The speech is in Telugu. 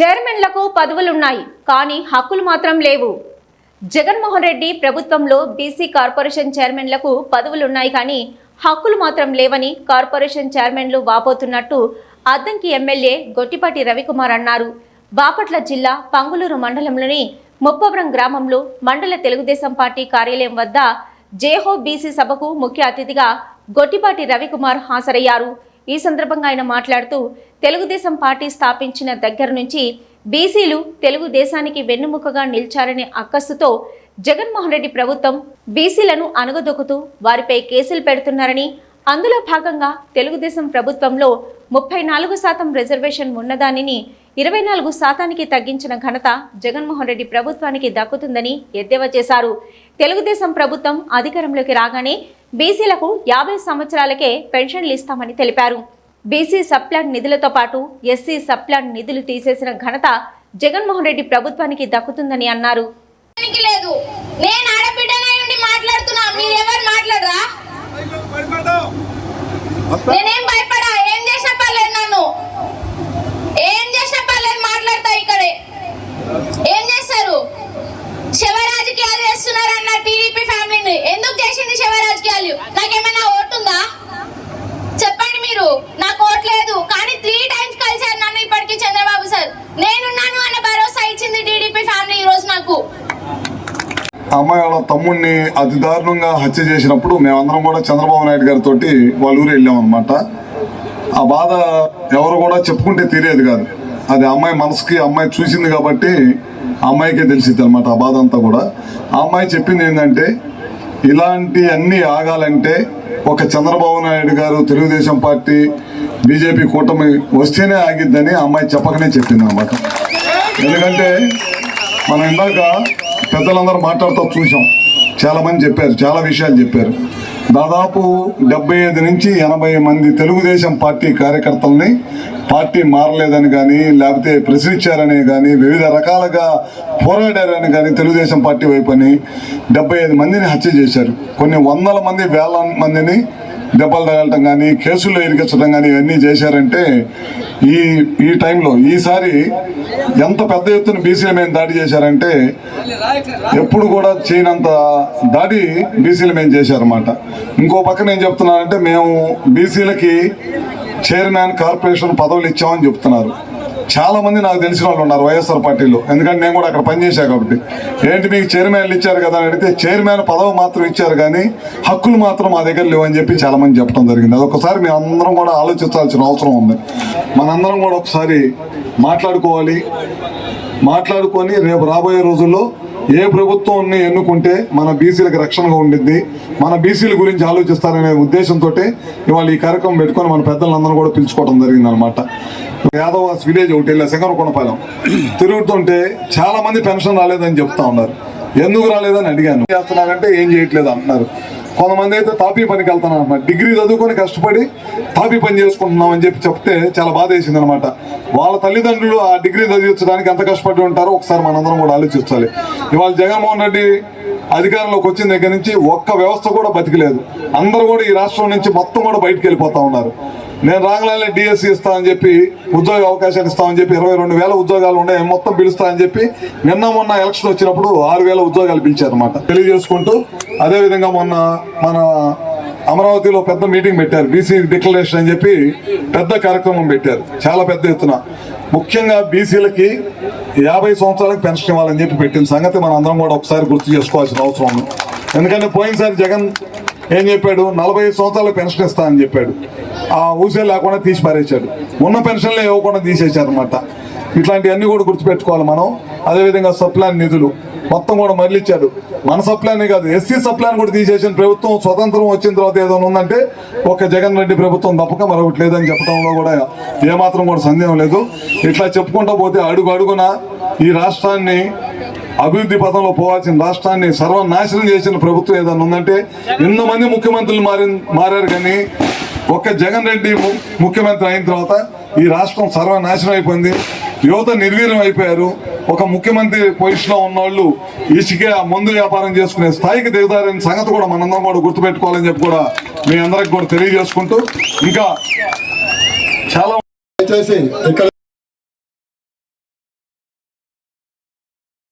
చైర్మన్లకు పదవులున్నాయి కానీ హక్కులు మాత్రం లేవు. జగన్మోహన్ రెడ్డి ప్రభుత్వంలో బీసీ కార్పొరేషన్ చైర్మన్లకు పదవులున్నాయి కానీ హక్కులు మాత్రం లేవని కార్పొరేషన్ చైర్మన్లు వాపోతున్నట్టు అద్దంకి ఎమ్మెల్యే గొట్టిపాటి రవికుమార్ అన్నారు. బాపట్ల జిల్లా పంగులూరు మండలంలోని ముప్పవరం గ్రామంలో మండల తెలుగుదేశం పార్టీ కార్యాలయం వద్ద జేహో బీసీ సభకు ముఖ్య అతిథిగా గొట్టిపాటి రవికుమార్ హాజరయ్యారు. ఈ సందర్భంగా ఆయన మాట్లాడుతూ తెలుగుదేశం పార్టీ స్థాపించిన దగ్గర నుంచి బీసీలు తెలుగుదేశానికి వెన్నుముకగా నిలిచారనే అక్కస్సుతో జగన్మోహన్ రెడ్డి ప్రభుత్వం బీసీలను అణగదొక్కుతూ వారిపై కేసులు పెడుతున్నారని అందులో భాగంగా తెలుగుదేశం ప్రభుత్వంలో ముప్పై నాలుగు శాతం రిజర్వేషన్ ఉన్నదానిని ఇరవై నాలుగు శాతానికి తగ్గించిన ఘనత జగన్మోహన్ రెడ్డి ప్రభుత్వానికి దక్కుతుందని ఎద్దేవా చేశారు. తెలుగుదేశం ప్రభుత్వం అధికారంలోకి రాగానే బీసీలకు యాభై సంవత్సరాలకే పెన్షన్లు ఇస్తామని తెలిపారు. బీసీ సప్లాన్ నిధులతో పాటు ఎస్సీ సప్లాన్ నిధులు తీసేసిన ఘనత జగన్మోహన్ రెడ్డి ప్రభుత్వానికి దక్కుతుందని అన్నారు. లేదు. నేను ఆడబిడ్డనై ఉండి మాట్లాడుతున్నా. మీరు ఎవరు మాట్లాడరా? నేనేం భయపడా ఏం చేసిన పర్లేదు నన్ను ఏం చేసిన పర్లేదు మాట్లాడతా ఇక్కడే ఏం చేస్తారు శవ రాజకీయాలు చేస్తున్నారు అన్న టీడీపీ ఫ్యామిలీని ఎందుకు చేసింది శవ రాజకీయాలు నాకేమైనా ఓటుందా చెప్పండి మీరు నాకు ఓట్ లేదు కానీ త్రీ టైమ్స్ కలిసారు నన్ను ఇప్పటికీ చంద్రబాబు సార్ నేనున్నాను అన్న భరోసా ఇచ్చింది టీడీపీ ఫ్యామిలీ ఈ రోజు నాకు ఆ అమ్మాయి వాళ్ళ తమ్ముడిని అతి దారుణంగా హత్య చేసినప్పుడు మేమందరం కూడా చంద్రబాబు నాయుడు గారితో వాళ్ళ ఊరు వెళ్ళాం ఆ బాధ ఎవరు కూడా చెప్పుకుంటే తీరేది కాదు. అది అమ్మాయి మనసుకి అమ్మాయి చూసింది కాబట్టి ఆ అమ్మాయికే తెలిసింది అనమాట ఆ బాధ అంతా కూడా. ఆ అమ్మాయి చెప్పింది ఏంటంటే ఇలాంటి అన్నీ ఆగాలంటే ఒక చంద్రబాబు నాయుడు గారు తెలుగుదేశం పార్టీ బీజేపీ కూటమి వస్తేనే ఆగిద్దని అమ్మాయి చెప్పకనే చెప్పింది అనమాట ఎందుకంటే మనం ఇందాక పెద్దలందరూ మాట్లాడుతూ చూసాం. చాలా మంది చెప్పారు చాలా విషయాలు చెప్పారు. దాదాపు డెబ్బై ఐదు నుంచి ఎనభై మంది తెలుగుదేశం పార్టీ కార్యకర్తల్ని పార్టీ మారలేదని కానీ లేకపోతే ప్రశ్నించారని కానీ వివిధ రకాలుగా పోరాడారని కానీ తెలుగుదేశం పార్టీ వైపు అని డెబ్బై ఐదు మందిని హత్య చేశారు. కొన్ని వందల మంది వేల మందిని దెబ్బలు తగలటం కానీ కేసుల్లో ఇరికించడం కానీ ఇవన్నీ చేశారంటే ఈ ఈ టైంలో ఈసారి ఎంత పెద్ద ఎత్తున బీసీల మీద దాడి చేశారంటే ఎప్పుడు కూడా చేయనంత దాడి బీసీల మీద చేశారన్నమాట. ఇంకో పక్కన ఏం చెప్తున్నారంటే మేము బీసీలకి చైర్మన్ కార్పొరేషన్ పదవులు ఇచ్చామని చెప్తున్నారు. చాలా మంది నాకు తెలిసిన వాళ్ళు ఉన్నారు వైఎస్ఆర్ పార్టీలో. ఎందుకంటే నేను కూడా అక్కడ పనిచేశా కాబట్టి. ఏంటి మీకు చైర్మన్లు ఇచ్చారు కదా అని అడిగితే చైర్మన్ పదవి మాత్రం ఇచ్చారు కానీ హక్కులు మాత్రం మా దగ్గర లేవని చెప్పి చాలా మంది చెప్పడం జరిగింది. అదొకసారి మేము అందరం కూడా ఆలోచించాల్సిన అవసరం ఉంది. మనందరం కూడా ఒకసారి మాట్లాడుకోవాలి. మాట్లాడుకొని రేపు రాబోయే రోజుల్లో ఏ ప్రభుత్వాన్ని ఎన్నుకుంటే మన బీసీలకు రక్షణగా ఉండిద్ది మన బీసీల గురించి ఆలోచిస్తారనే ఉద్దేశంతో ఇవాళ ఈ కార్యక్రమం పెట్టుకొని మన పెద్దలందరూ కూడా పిలుచుకోవడం జరిగింది అనమాట యాదవాస్ విలేజ్ ఒకటి వెళ్ళా శంకరకొండపాలెం. తిరుగుతుంటే చాలా మంది పెన్షన్ రాలేదని చెప్తా ఉన్నారు. ఎందుకు రాలేదని అడిగాను. చేస్తున్నారంటే ఏం చేయట్లేదు అంటున్నారు. కొంతమంది అయితే తాపీ పనికి వెళ్తున్నారు అనమాట డిగ్రీ చదువుకొని కష్టపడి తాపీ పని చేసుకుంటున్నాం అని చెప్పి చెప్తే చాలా బాధ వేసింది అనమాట వాళ్ళ తల్లిదండ్రులు ఆ డిగ్రీ చదివించడానికి ఎంత కష్టపడి ఉంటారో ఒకసారి మనందరం కూడా ఆలోచించాలి. ఇవాళ జగన్మోహన్ రెడ్డి అధికారంలోకి వచ్చిన దగ్గర నుంచి ఒక్క వ్యవస్థ కూడా బతికలేదు. అందరూ కూడా ఈ రాష్ట్రం నుంచి మొత్తం కూడా బయటకు వెళ్ళిపోతా ఉన్నారు. నేను రాగలనే డిఎస్సి ఇస్తా అని చెప్పి ఉద్యోగ అవకాశాలు ఇస్తామని చెప్పి ఇరవై రెండు వేల ఉద్యోగాలు ఉన్నాయి మొత్తం పిలుస్తా అని చెప్పి నిన్న మొన్న ఎలక్షన్ వచ్చినప్పుడు ఆరు వేల ఉద్యోగాలు పిలిచారన్నమాట. తెలియజేసుకుంటూ అదేవిధంగా మొన్న మన అమరావతిలో పెద్ద మీటింగ్ పెట్టారు బీసీ డిక్లరేషన్ అని చెప్పి పెద్ద కార్యక్రమం పెట్టారు చాలా పెద్ద ఎత్తున. ముఖ్యంగా బీసీలకి యాభై సంవత్సరాలకు పెన్షన్ ఇవ్వాలని చెప్పి పెట్టిన సంగతి మనం అందరం కూడా ఒకసారి గుర్తు చేసుకోవాల్సిన అవసరం ఉంది. ఎందుకంటే పోయినసారి జగన్ ఏం చెప్పాడు? నలభై ఐదు సంవత్సరాలు పెన్షన్ ఇస్తా అని చెప్పాడు. ఆ ఊసే లేకుండా తీసి పారేశాడు. ఉన్న పెన్షన్లే ఇవ్వకుండా తీసేశారు అనమాట ఇట్లాంటివన్నీ కూడా గుర్తుపెట్టుకోవాలి మనం. అదేవిధంగా సప్లాన్ నిధులు మొత్తం కూడా మరలిచ్చాడు. మన సప్లానే కాదు ఎస్సీ సప్లాన్ కూడా తీసేసిన ప్రభుత్వం స్వతంత్రం వచ్చిన తర్వాత ఏదైనా ఉందంటే ఒక జగన్ రెడ్డి ప్రభుత్వం తప్పక మరొకటి లేదని చెప్పడంలో కూడా ఏమాత్రం కూడా సందేహం లేదు. ఇట్లా చెప్పుకుంటూ పోతే అడుగు అడుగున ఈ రాష్ట్రాన్ని అభివృద్ధి పథంలో పోవాల్సిన రాష్ట్రాన్ని సర్వనాశనం చేసిన ప్రభుత్వం ఏదైనా ఉందంటే ఎంతమంది ముఖ్యమంత్రులు మారి మారారు కానీ ఒక్క జగన్ రెడ్డి ముఖ్యమంత్రి అయిన తర్వాత ఈ రాష్ట్రం సర్వనాశనం అయిపోయింది. యువత నిర్వీర్యం అయిపోయారు. ఒక ముఖ్యమంత్రి పొజిషన్లో ఉన్నవాళ్ళు ఇసుకే ఆ మందు వ్యాపారం చేసుకునే స్థాయికి దిగుతారనే సంగతి కూడా మనందరం కూడా గుర్తుపెట్టుకోవాలని చెప్పి కూడా మీ అందరికి కూడా తెలియజేసుకుంటూ ఇంకా చాలా దయచేసి ఇక్కడ